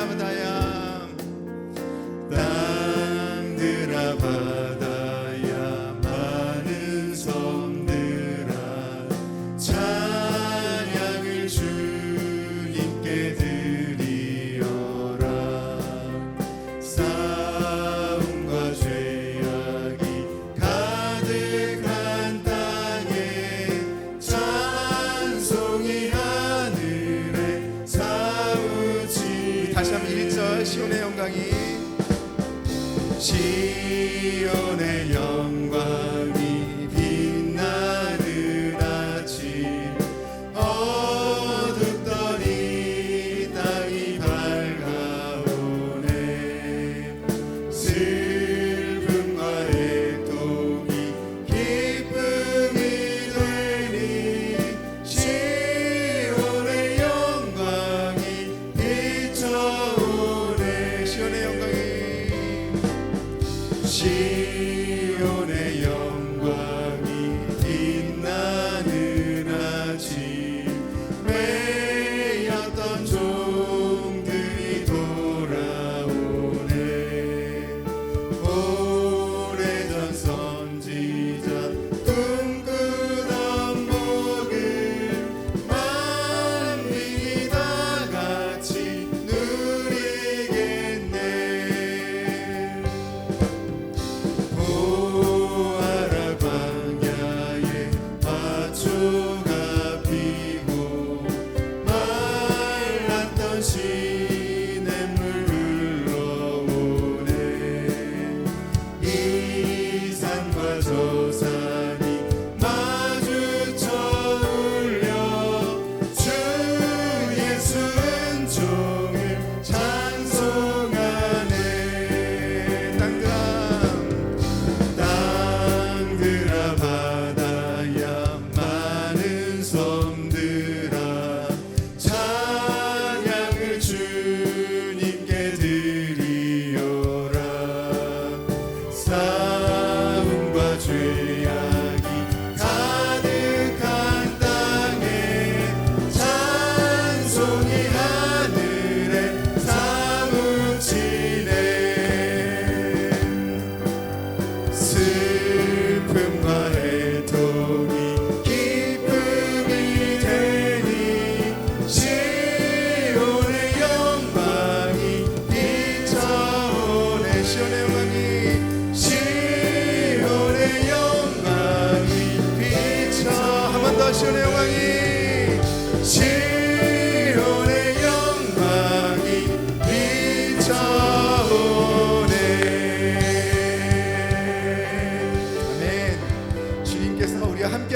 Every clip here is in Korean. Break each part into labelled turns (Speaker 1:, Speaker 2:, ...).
Speaker 1: Ramadaya.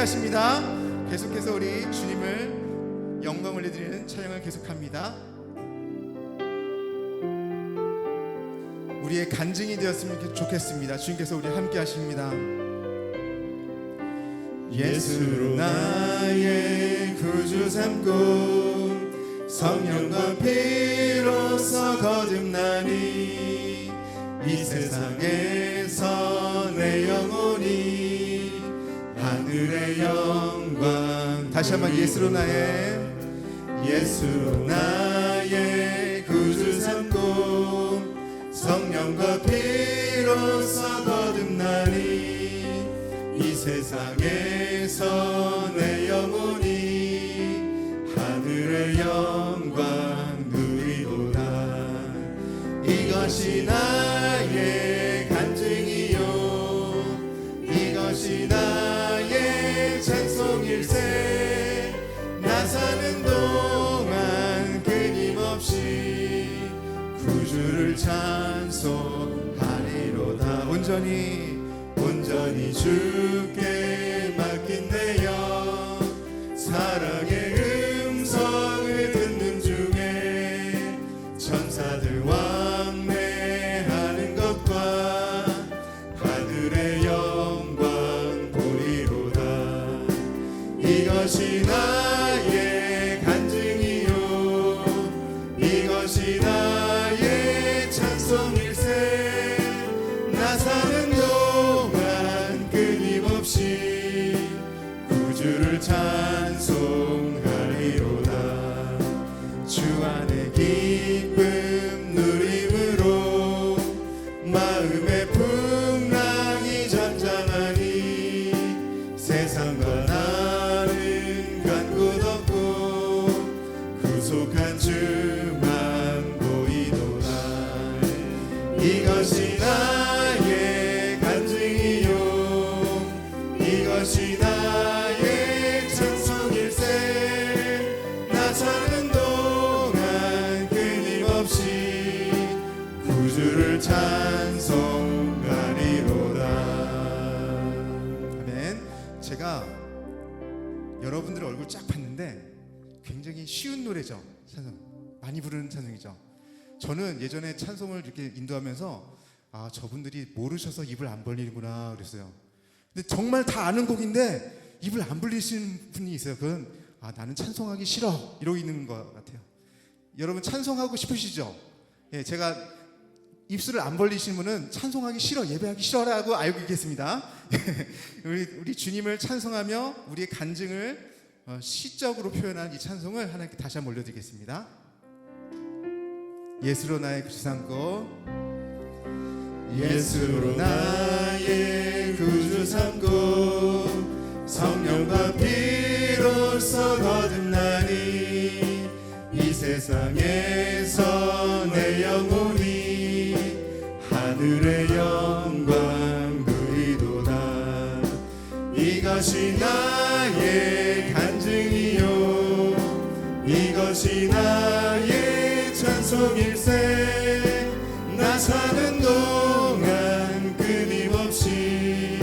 Speaker 1: 하십니다. 계속해서 우리 주님을 영광 올려드리는 찬양을 계속합니다. 우리의 간증이 되었으면 좋겠습니다. 주님께서 우리와 함께 하십니다. 예수로 나의 구주 삼고 성령과 피로써 거듭나니 이 세상에서 내 영혼이 하늘의 영광 다시 한번 예수로 나의 예수로 나의 구주 삼고 성령과 피로써 거듭나니 이 세상에서 내 영혼이 하늘의 영 이것이 나의 간증이요. 이것이 나의 찬송일세. 나 사는 동안 끊임없이 구주를 찬송하리로다. 온전히 온전히 주께 쉬운 노래죠 찬송 많이 부르는 찬송이죠 저는 예전에 찬송을 이렇게 인도하면서 아 저분들이 모르셔서 입을 안 벌리는구나 그랬어요. 근데 정말 다 아는 곡인데 입을 안 벌리시는 분이 있어요. 그건 아 나는 찬송하기 싫어 이러고 있는 것 같아요. 여러분 찬송하고 싶으시죠? 예, 제가 입술을 안 벌리시는 분은 찬송하기 싫어 예배하기 싫어라고 알고 있겠습니다. 우리 우리 주님을 찬송하며 우리의 간증을 어, 시적으로 표현한 이 찬송을 하나님께 다시 한번 올려드리겠습니다. 예수로 나의 구주 삼고. 예수로 나의 구주 삼고. 성령과 피로써 거듭나니. 이 세상에서 내 영혼이 하늘의 영광 누리도다. 이것이 나의 간 증이요. 이것이 나의 찬송일세. 나 사는 동안 끊임없이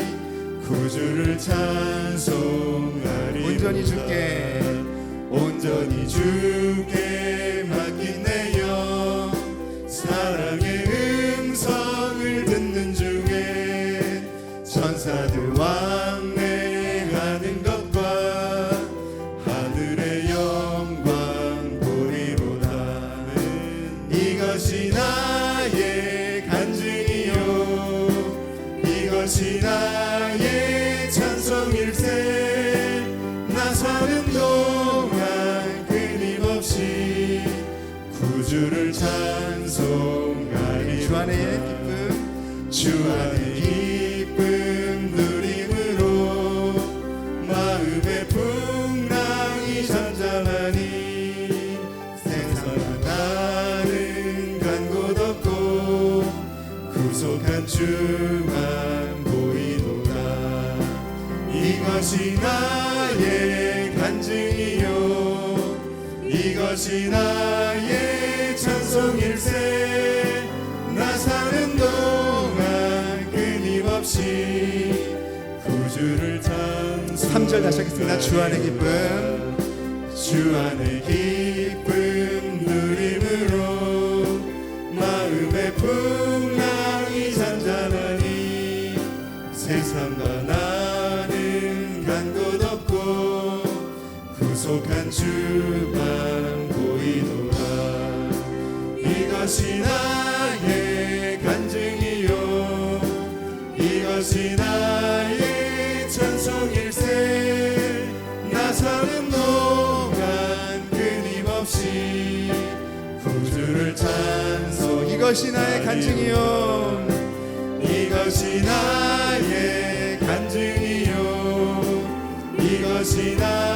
Speaker 1: 구주를 찬송하리 온전히 주께. 온전히 주께 이것이 나의 간증이요. 이것이 나의 찬송일세. 나 사는 동안 끊임없이 구주를 찬송. 3절 다시 하겠습니다. 주 안의 기쁨. 주 안의 기쁨 주만 보이도 이것이 나의 간증이요. 이것이 나의 찬송일세. 나 사는 동안 끊임없이 구주를 찬송.
Speaker 2: 이것이 나의 간증이요.
Speaker 1: 이것이 나의 간증이요. 이것이 나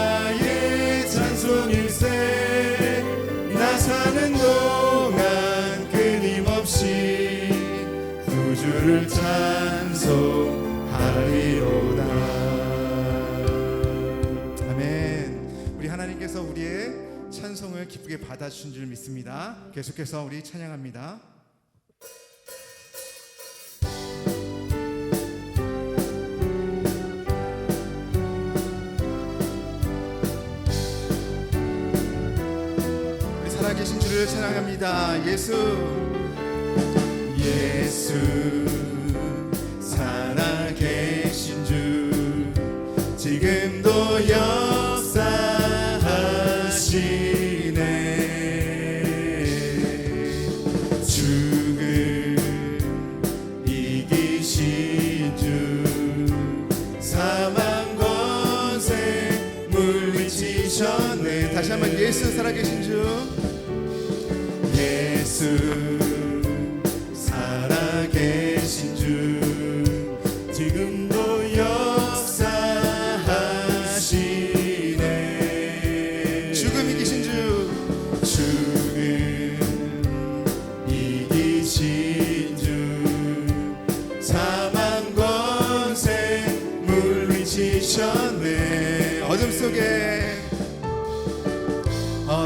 Speaker 1: 주를 찬송하리로다
Speaker 2: 아멘. 우리 하나님께서 우리의 찬송을 기쁘게 받아주신 줄 믿습니다. 계속해서 우리 찬양합니다. 살아계신 주를 찬양합니다. 예수.
Speaker 1: 예수 살아계신 주 지금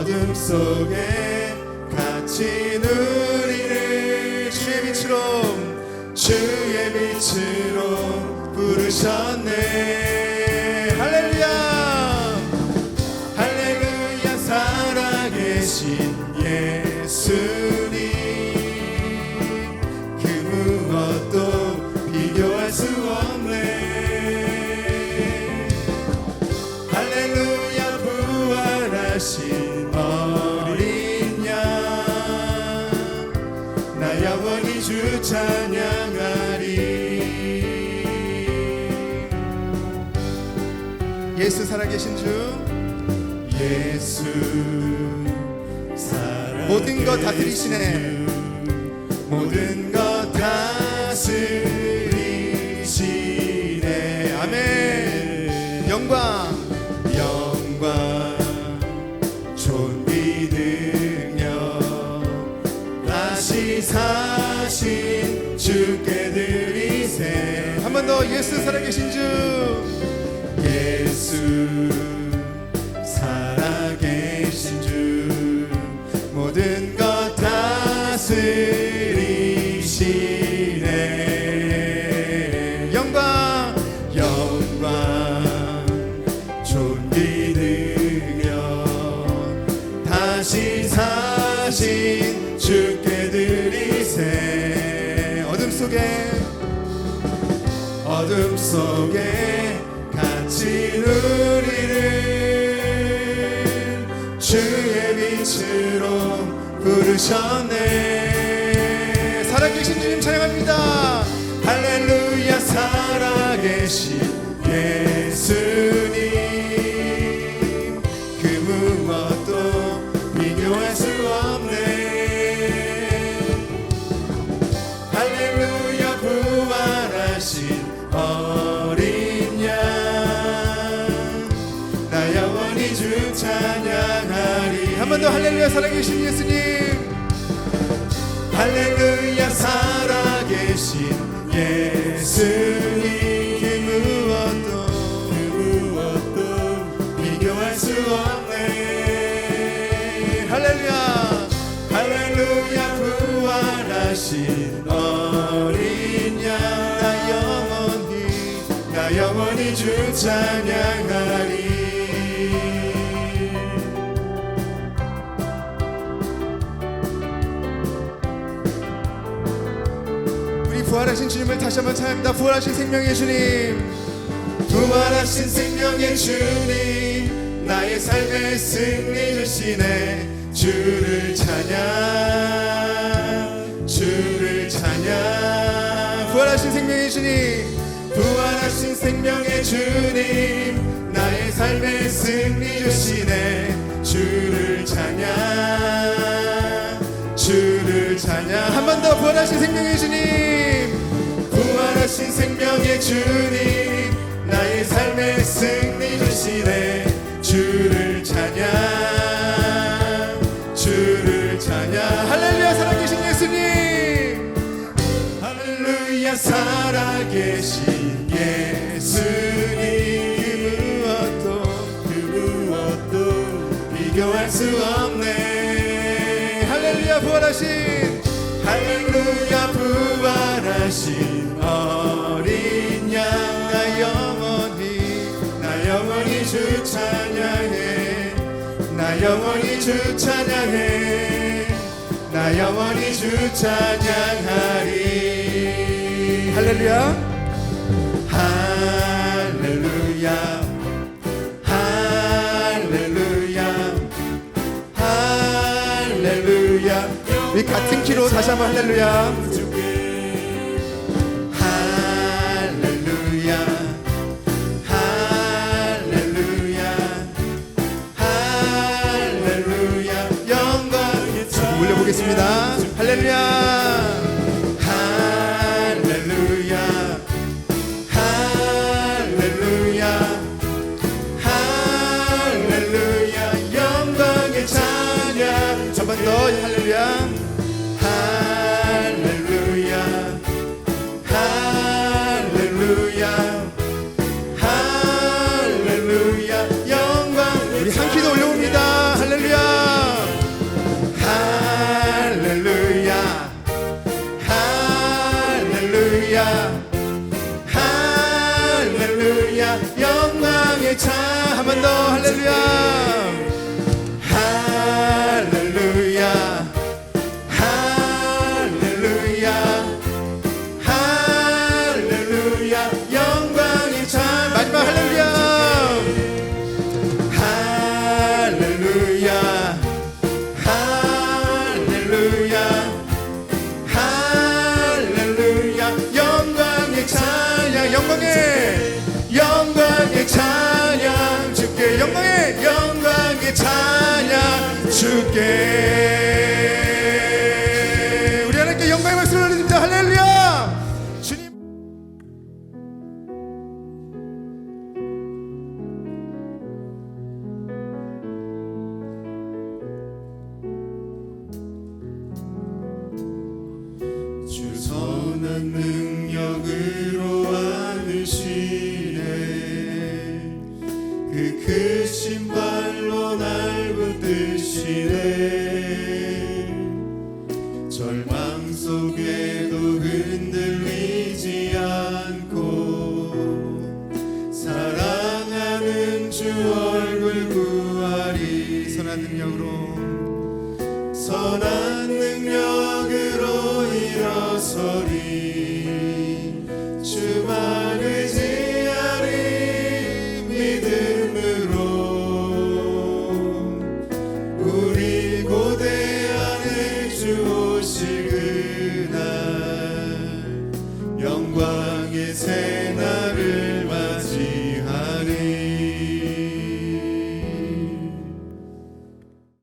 Speaker 2: 어둠 속에
Speaker 1: 갇힌 우리를
Speaker 2: 주의 빛으로
Speaker 1: 주의 빛으로 부르셨네
Speaker 2: 모든 것 다스리시네.
Speaker 1: 모든 것 다스리시네
Speaker 2: 아멘. 영광.
Speaker 1: 영광 존귀 능력 다시 사신 주께 드리세
Speaker 2: 한 번 더 예수 살아계신 주.
Speaker 1: 예수
Speaker 2: 속에
Speaker 1: 어둠 속에 갇힌 우리를 주의 빛으로 부르셨네
Speaker 2: 살아계신 주님 찬양합니다.
Speaker 1: 할렐루야 살아계신 주 찬양하리
Speaker 2: 한 번 더 할렐루야 살아계신 예수님.
Speaker 1: 할렐루야 살아계신 예수님 그 무엇도 그 무엇도 비교할 수 없네
Speaker 2: 할렐루야.
Speaker 1: 할렐루야 부활하신 어린 양나 영원히 나 영원히 주 찬양하리
Speaker 2: 부활하신 주님을 다시 한번 찬양합니다. 부활하신 생명의 주님.
Speaker 1: 부활하신 생명의 주님. 나의 삶의 승리 주시네 주를 찬양.
Speaker 3: 주를 찬양.
Speaker 1: 부활하신 생명의 주님.
Speaker 3: 부활하신 생명의 주님. 나의 삶의 승리 주시네 주를 찬양.
Speaker 1: 한 번 더 부활하신
Speaker 3: 생명의 주님.
Speaker 1: 부활하신
Speaker 3: 생명의 주님. 대신 어린 양 나 영원히 나 영원히 주 찬양해. 나 영원히 주 찬양해. 나 영원히 주 찬양하리.
Speaker 1: 할렐루야.
Speaker 3: 할렐루야. 할렐루야. 할렐루야.
Speaker 1: 이 같은 키로 다시 한번 할렐루야. 되겠습니다. 할렐루야.
Speaker 3: 주 얼굴 구하리.
Speaker 1: 선한 능력으로.
Speaker 3: 선한